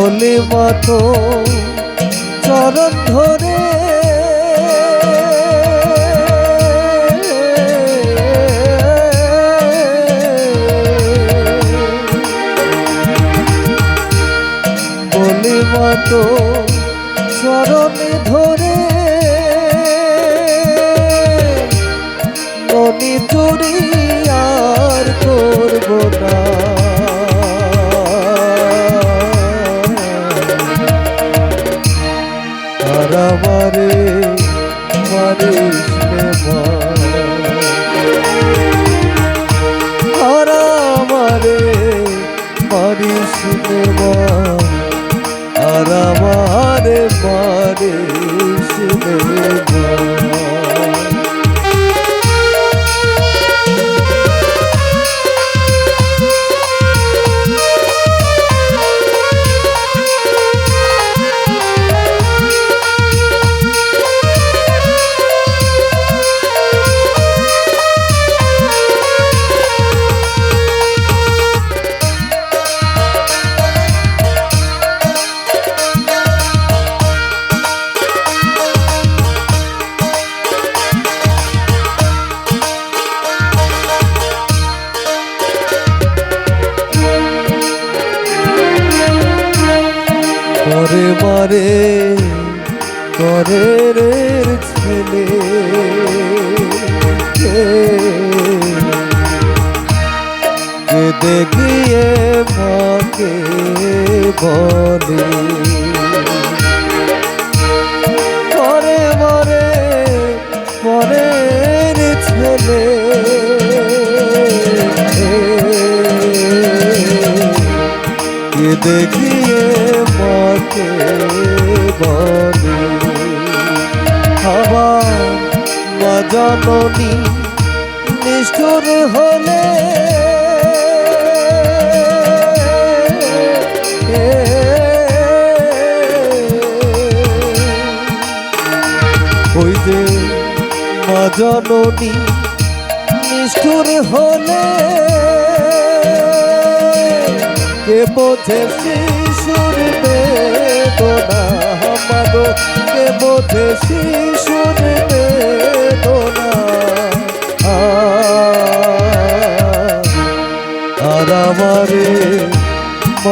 বলি মতো চরণ ধরে আমারে মারিস আর আমারে মারিস আর আমারে মারিস নে মারে করে রে ছেলে। যে দেখিয়ে মাকে বলে? করে মরে মরে রে ছেলে। কে দেখিয়ে জননী নিষ্ঠুর হলে ওই যে মা জননী নিষ্ঠুর হলে কে বোঝে শিশুর বেদনা? কে বোঝে শিশুর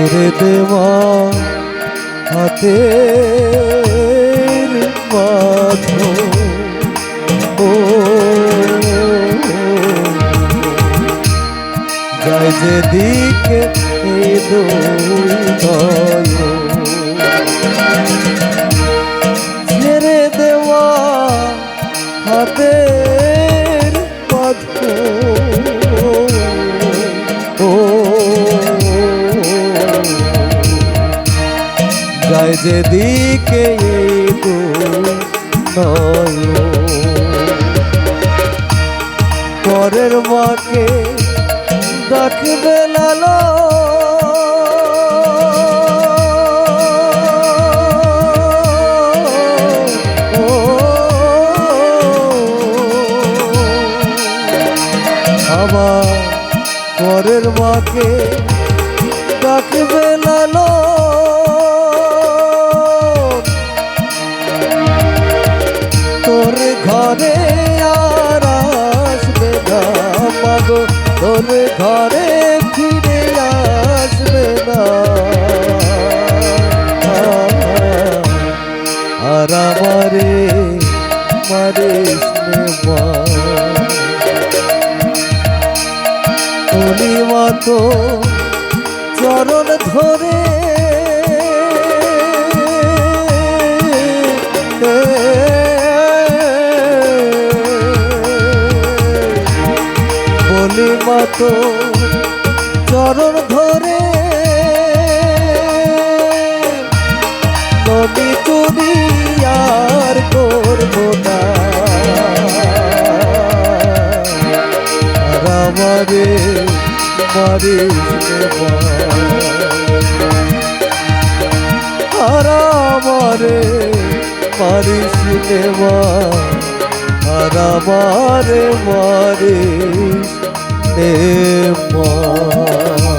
মা আর আমারে মারিস নে মা ছেড়ে দেওয়া হাতের মাঝো। ও যায় যেদিকে ছেড়ে দেওয়া হাতের মাঝো যেদিকে পরের মাকে ডাকবে লালো আমার পরের মাকে মোর ঘরে ফিরে আসবে না। আর আমারে মারে মা। তো চরণ ধরে চরণ ধরে। নদী চুরি আর করব না। আর আমারে মারিস নে। মা। আর আমারে মারিস নে। মা মারিস নে মা